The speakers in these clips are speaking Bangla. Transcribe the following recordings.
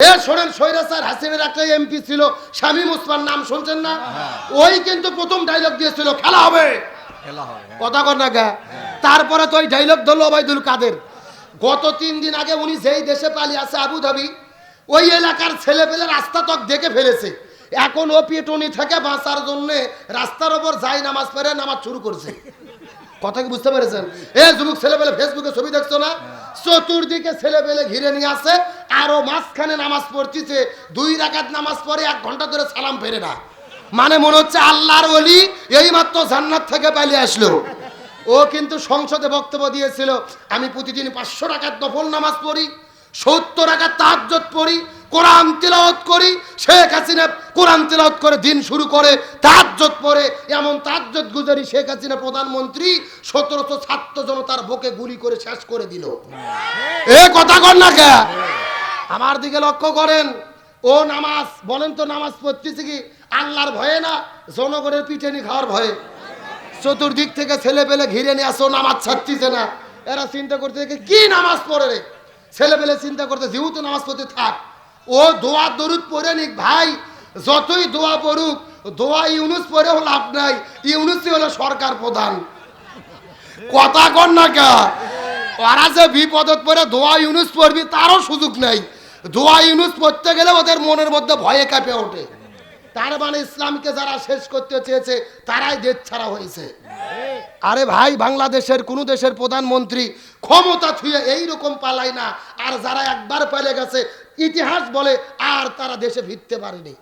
এ শোনেন সৈরাসার হাসিনের একটা এমপি ছিল শামীম ওসমান নাম শুনছেন না? ওই কিন্তু প্রথম ডায়লগ দিয়েছিল খেলা হবে। খেলা হবে হ্যাঁ। কথা কর না তারপরে তো ওই ডায়লগ ধরলো ওবায়দুল কাদের। গত তিন দিন আগে উনি যেই দেশে পালিয়ে আছে আবুধাবি ওই এলাকার ছেলে পেলে রাস্তা তক দেখে ফেলেছে। এখন ও পিটুনি থেকে বাঁচার জন্য রাস্তার ওপর যাই নামাজ পড়ে নামাজ শুরু করছে। কথা কি বুঝতে পেরেছেন? এ যুবক ছেলে পেলে ফেসবুকে ছবি দেখছ না? চতুর্দিকে ছেলে পেলে ঘিরে নিয়ে আসে আরও মাঝখানে নামাজ পড়তিছে, দুই রাকাত নামাজ পড়ে এক ঘণ্টা ধরে সালাম ফেরে না। মানে মনে হচ্ছে আল্লাহর ওলি এই মাত্র জান্নাত থেকে পালিয়ে আসলো। ও কিন্তু সংসদে বক্তব্য দিয়েছিল, আমি প্রতিদিন পাঁচশো টাকার নফল নামাজ পড়ি, সত্তর টাকার তাহাজ্জত পড়ি, কোরআন তিলাওয়াত করি, শেখ হাসিনা কোরআন তিলাওয়াত করে দিন শুরু করে তাহাজ্জত পড়ে। এমন তাহাজ্জত গুজারি শেখ হাসিনা প্রধানমন্ত্রী সতেরোশো ছাত্র জনতার বুকে গুলি করে শেষ করে দিল। এ কথা কর না কে? আমার দিকে লক্ষ্য করেন। ও নামাজ, বলেন তো নামাজ পড়তেছে কি? আল্লাহর ভয়ে না? জনগণের পিঠেনি খাওয়ার ভয়ে। চতুর্দিক থেকে ছেলে পেলে ঘিরে নিয়ে আসো নামাজ ছাড়তিছে না। এরা চিন্তা করতে কি নামাজ পড়ে রে? ছেলে পেলে চিন্তা করতে, যেহেতু নামাজ পড়তে থাক, ও দোয়া দরুদ পড়ে নিক ভাই। যতই দোয়া পড়ুক, দোয়া ইউনুস পড়েও লাভ নাই। ইউনুসই হলো সরকার প্রধান। কথা কর না কে? ওরা যে বিপদত পড়ে দোয়া ইউনুস পড়বি, তারও সুযোগ নেই। দোয়া ইউনুস পড়তে গেলে ওদের মনের মধ্যে ভয়ে কাঁপে ওঠে। তার মানে ইসলামকে যারা শেষ করতে চেয়েছে, তারাই দেশ ছাড়া হয়েছে। আরে ভাই, বাংলাদেশের কোন দেশের প্রধানমন্ত্রী ক্ষমতা ছুঁয়ে এইরকম পালায় না, আর যারা একবার পেলে গেছে, ইতিহাস বলে আর তারা দেশে ফিরতে পারেনি।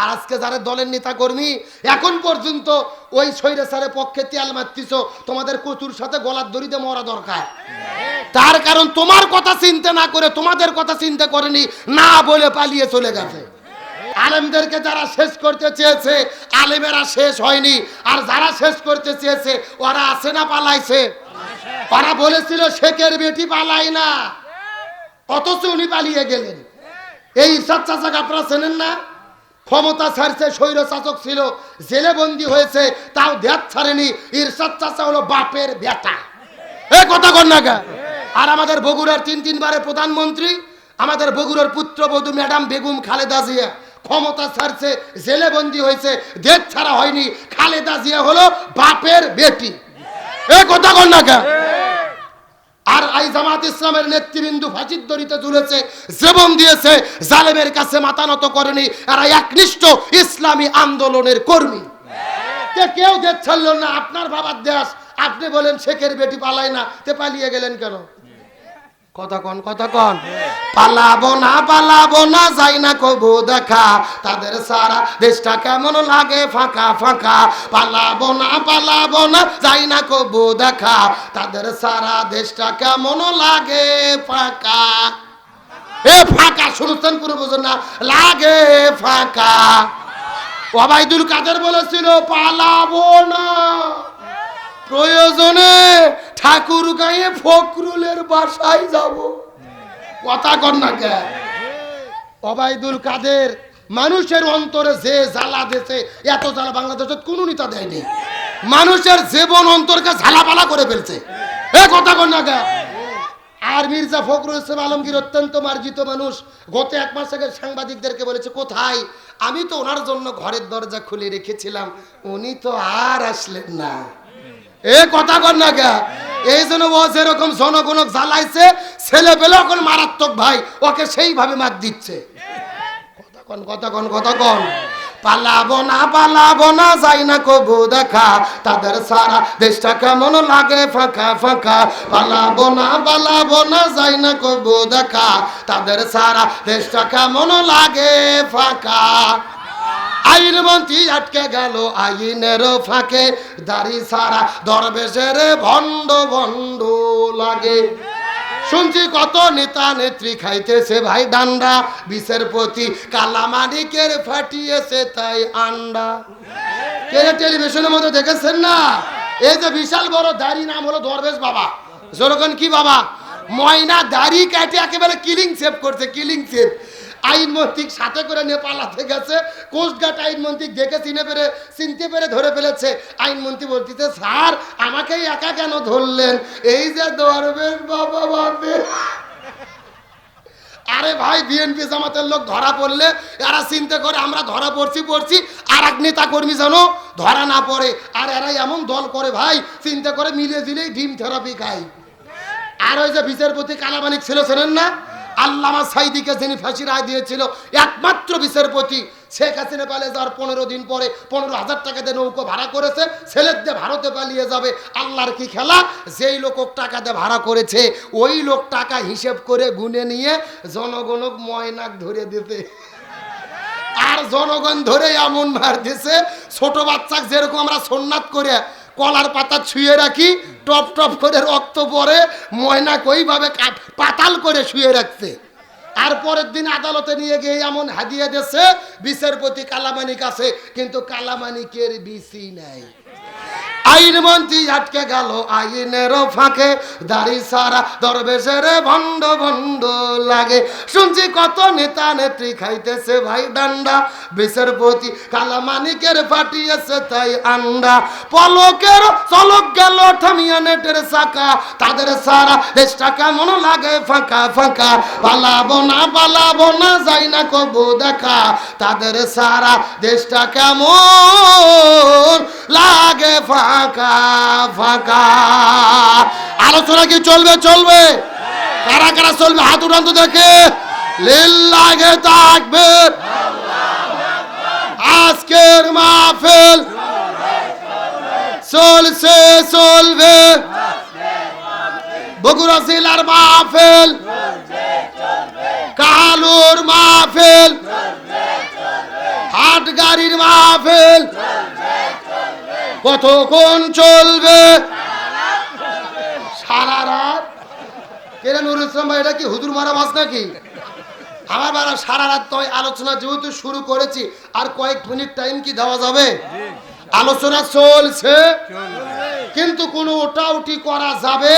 আর আজকে যারা দলের নেতা কর্মী এখন পর্যন্ত ওই স্বৈরাচারের পক্ষে তেল মারতিছ, তোমাদের কচুর সাথে গলার দড়িতে মরা দরকার। তার কারণ তোমার কথা চিন্তা না করে তোমাদের কথা চিন্তা করেনি, না বলে পালিয়ে চলে গেছে। আলেমদেরকে যারা শেষ করতে চেয়েছে, আলেমেরা শেষ হয়নি। আর যারা শেষ করতে চেয়েছে, ওরা আছে না পালাইছে। ওরা বলেছিল, শেখের বেটি পালাই না। অথচ উনি পালিয়ে গেলেন। এই ইরশাদ চাচাকে আপনারা চেনেন না? ক্ষমতা ছাড়ছে স্বৈর শাসক ছিল, জেলে বন্দী হয়েছে, তাও দেখ ছাড়েনি। ইরশাদ চাচা হলো বাপের বেটা। এ কথা গা? আর আমাদের বগুড়ার তিন তিনবারের প্রধানমন্ত্রী, আমাদের বগুড়ার পুত্রবধূ ম্যাডাম বেগম খালেদা জিয়া। ক্ষমতা ছাড়ছে, জেলে বন্দি হয়েছে দেশ ছাড়া হয়নি। খালেদা জিয়া হলো বাপের বেটি। এ কথা গা? আর আই জামাত ইসলামের নেতৃবৃন্দ ফাঁসির দড়িতে তুলেছে জীবন দিয়েছে, জালেমের কাছে মাথা নত করেনি, এরা একনিষ্ঠ ইসলামী আন্দোলনের কর্মী। কেউ দেশ ছাড়ল না, আপনার বাবার দেশ। আপনি বলেন শেখের বেটি পালায় না, তে পালিয়ে গেলেন কেন? কথা কন কথা কন। পালাবো না পালাবো না, যাই না কবু দেখা। তাদের সারা দেশটা কেমন লাগে? ফাঁকা ফাঁকা। পালাবো না পালাবো না, যাই না কবু দেখা। তাদের সারা দেশটা কেমন লাগে? ফাঁকা। এ ফাঁকা শুনছেন পুরো বুঝুন না। লাগে ফাঁকা। ওবায়দুল কাদের বলেছিল, পালাবো না। প্রয়োজনে ঠাকুর গায়ে ফখরুলের বাসায় যাব। কথা কর না কে? অবায়দুল কাদের মানুষের অন্তরে যে জ্বালা দেশে এত জ্বালা বাংলাদেশে কোনো নেতা দেয়নি। মানুষের জীবন অন্তরকে ঝালাপালা করে ফেলছে। এ কথা কর না কে? আর মির্জা ফখরুল ইসলাম আলমগীর অত্যন্ত মার্জিত মানুষ, গত এক মাস আগে সাংবাদিকদেরকে বলেছে, কোথায়? আমি তো ওনার জন্য ঘরের দরজা খুলে রেখেছিলাম, উনি তো আর আসলেন না। এ কথা কর না কে? এই জন্য ও যেরকম জনগণক জ্বালাইছে ছেলে পেলে এখন মারাত্মক ভাই, ওকে সেইভাবে মার দিচ্ছে। তাদের সারা তাদের সারা দেশটা কেমন লাগে ফাঁকা। আইন মন্ত্রী আটকে গেল আইনের ফাঁকে। দাড়ি সারা দরবেশের ভণ্ড ভণ্ড লাগে। শুনছি কত নেতা নেত্রী খাইতেছে ভাই ডান্ডা। বিষের প্রতি কালা মানিকের ফাটিয়েছে তাই আন্ডা। টেলিভিশনের মধ্যে দেখেছেন না? এই যে বিশাল বড় দাড়ি নাম হলো দরবেশ বাবা। জনগণ কি বাবা? ময়না দাড়ি কাটে একেবারে কিলিং সেভ করছে কিলিং সেভ আইনমন্ত্রী সাথে করে নেপালাতে গেছে কোস্টগার্ড আইনমন্ত্রী দেখে, চিনে পেরে, চিনতে পেরে ধরে ফেলেছে। আইনমন্ত্রী বলতেছে, স্যার, আমাকেই একা কেন ধরলেন? এই যে দরবেশ বাবা ভাবে আরে ভাই বিএনপি জামাতের লোক ধরা পড়লে, এরা চিন্তা করে, আমরা ধরা পড়ছি পড়ছি, আর এক নেতা কর্মী যেন ধরা না পড়ে। আর এরা এমন দল করে ভাই, চিন্তা করে মিলে দিলেই ডিম থেরাপি খায়। আর ওই যে বিচারপতি কালামানিক ছিল শোনেন না? আল্লামা সাইদিকে যিনি ফাঁসি রায় দিয়েছিল, একমাত্র বিচারপতি শেখ হাসিনা পালিয়ে যাওয়ার পনেরো দিন পরে পনেরো হাজার টাকা দিয়ে নৌকো ভাড়া করেছে, ছেলের দিয়ে ভারতে পালিয়ে যাবে। আল্লাহর কি খেলা? যেই লোক টাকা দিয়ে ভাড়া করেছে, ওই লোক টাকা হিসেব করে গুনে নিয়ে জনগণক ময়নাক ধরে দিতে। আর জনগণ ধরে এমন মার দিছে, ছোট বাচ্চাকে যেরকম আমরা সোননাথ করে কলার পাতা ছুঁয়ে রাখি, টপ টপ করে রক্ত পরে ময়না কইভাবে পাতাল করে শুয়ে রাখতে। আর পরের দিন আদালতে নিয়ে গিয়ে এমন হাদিয়ে দিয়েছে, বিচারপতি কালামানিক আছে কিন্তু কালামানিকের বিসি নাই। আইন মন্ত্রী আটকে গেল আইনের ফাঁকে। দাড়ি সারা দরবেশের ভণ্ড ভণ্ড লাগে। শুনছি কত নেতা নেত্রী খাইতেছে ভাই ডান্ডা। বিচারপতি কালামানিকের পাঠিয়েছে তাই আন্ডা। পলকের চলক গেল থামিয়া নেটের চাকা। তাদের সারা দেশটা কেমন লাগে ফাঁকা ফাঁকা। পালাবো না পালাবো না, যাই না কবু দেখা। তাদের সারা দেশটা কেমন লাগে ফাঁকা। ফাঁকা আলোচনা কি চলবে চলবে? কারা কারা চলবে? হাত উঠান তো দেখে। লিল লাগে থাকবে। আজকের মাহফিল চলছে, চলবে। বগুড়া জেলার মাহফিল, কালুর মাহফিল হাট গাড়ির মাহফিল কতক্ষণ চলবে? সারা রাত? কেন নুর ইসলাম ভাই এটা কি হুদুর মারা মাছ নাকি? আমার বারা সারা রাত তো আলোচনা যেহেতু শুরু করেছি আর কয়েক মিনিট টাইম কি দেওয়া যাবে? আলোচনা চলছে কিন্তু কোনো ওটা উঠি করা যাবে